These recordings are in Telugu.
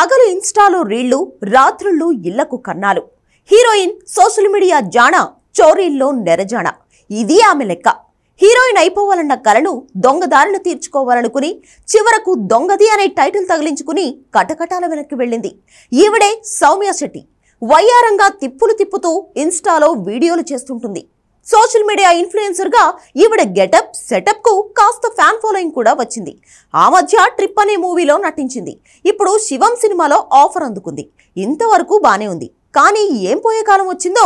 పగలు ఇన్స్టాలో రీళ్ళు రాత్రుళ్ళు ఇళ్ళకు కన్నాలు. హీరోయిన్ సోషల్ మీడియా జాణ చోరీల్లో నెరజాణ. ఇది ఆమె లెక్క. హీరోయిన్ అయిపోవాలన్న కలను దొంగదారులు తీర్చుకోవాలనుకుని చివరకు దొంగది అనే టైటిల్ తగిలించుకుని కటకటాల వెనక్కి వెళ్ళింది. ఈవిడే సౌమ్య శెట్టి. వయ్యారంగా తిప్పులు తిప్పుతూ ఇన్స్టాలో వీడియోలు చేస్తుంటుంది. సోషల్ మీడియా ఇన్ఫ్లుయెన్సర్గా ఈవిడ గెటప్ సెటప్కు కాస్త ఫ్యాన్ ఫాలోయింగ్ కూడా వచ్చింది. ఆ మధ్య ట్రిప్ అనే మూవీలో నటించింది. ఇప్పుడు శివం సినిమాలో ఆఫర్ అందుకుంది. ఇంతవరకు బానే ఉంది. కానీ ఏం పోయే కాలం వచ్చిందో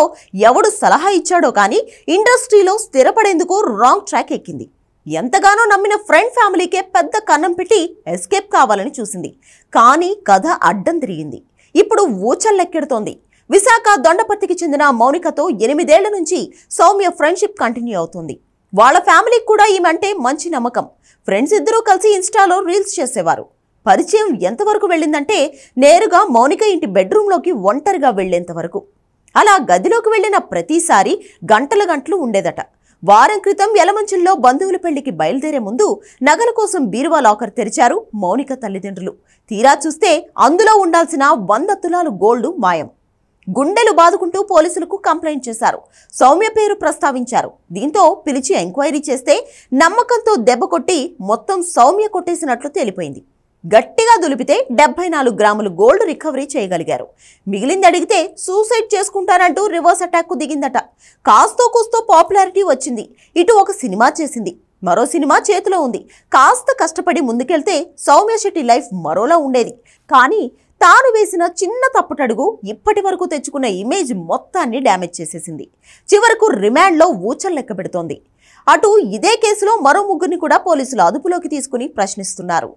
ఎవడు సలహా ఇచ్చాడో కానీ ఇండస్ట్రీలో స్థిరపడేందుకు రాంగ్ ట్రాక్ ఎక్కింది. ఎంతగానో నమ్మిన ఫ్రెండ్ ఫ్యామిలీకే పెద్ద కన్నం పెట్టి ఎస్కేప్ కావాలని చూసింది. కానీ కథ అడ్డం తిరిగింది. ఇప్పుడు ఊచల్లెక్కెడుతోంది విశాఖ దొండపర్తికి చెందిన మౌనికతో ఎనిమిదేళ్ళ నుంచి సౌమ్య ఫ్రెండ్షిప్ కంటిన్యూ అవుతుంది. వాళ్ళ ఫ్యామిలీకి కూడా ఈమంటే మంచి నమ్మకం. ఫ్రెండ్స్ ఇద్దరూ కలిసి ఇన్స్టాలో రీల్స్ చేసేవారు. పరిచయం ఎంతవరకు వెళ్ళిందంటే నేరుగా మౌనిక ఇంటి బెడ్రూమ్లోకి ఒంటరిగా వెళ్ళేంత వరకు. అలా గదిలోకి వెళ్ళిన ప్రతిసారి గంటల గంటలు ఉండేదట. వారం క్రితం యలమంచుల్లో బంధువుల పెళ్ళికి బయలుదేరే ముందు నగల కోసం బీరువా లాకర్ తెరిచారు మౌనిక తల్లిదండ్రులు. తీరా చూస్తే అందులో ఉండాల్సిన వంద తులాలు గోల్డ్ మాయం. గుండెలు బాదుకుంటూ పోలీసులకు కంప్లైంట్ చేశారు. సౌమ్య పేరు ప్రస్తావించారు. దీంతో పిలిచి ఎంక్వైరీ చేస్తే నమ్మకంతో దెబ్బ కొట్టి మొత్తం సౌమ్య కొట్టేసినట్లు తేలిపోయింది. గట్టిగా దులిపితే డెబ్బై నాలుగు గ్రాములు గోల్డ్ రికవరీ చేయగలిగారు. మిగిలింది అడిగితే సూసైడ్ చేసుకుంటానంటూ రివర్స్ అటాక్కు దిగిందట. కాస్తో కూస్తో పాపులారిటీ వచ్చింది. ఇటు ఒక సినిమా చేసింది. మరో సినిమా చేతిలో ఉంది. కాస్త కష్టపడి ముందుకెళ్తే సౌమ్య శెట్టి లైఫ్ మరోలా ఉండేది. కానీ తాను వేసిన చిన్న తప్పుటడుగు ఇప్పటి వరకు తెచ్చుకున్న ఇమేజ్ మొత్తాన్ని డ్యామేజ్ చేసేసింది. చివరకు రిమాండ్లో ఊచలు లెక్క పెడుతోంది. అటు ఇదే కేసులో మరో ముగ్గురిని కూడా పోలీసులు అదుపులోకి తీసుకుని ప్రశ్నిస్తున్నారు.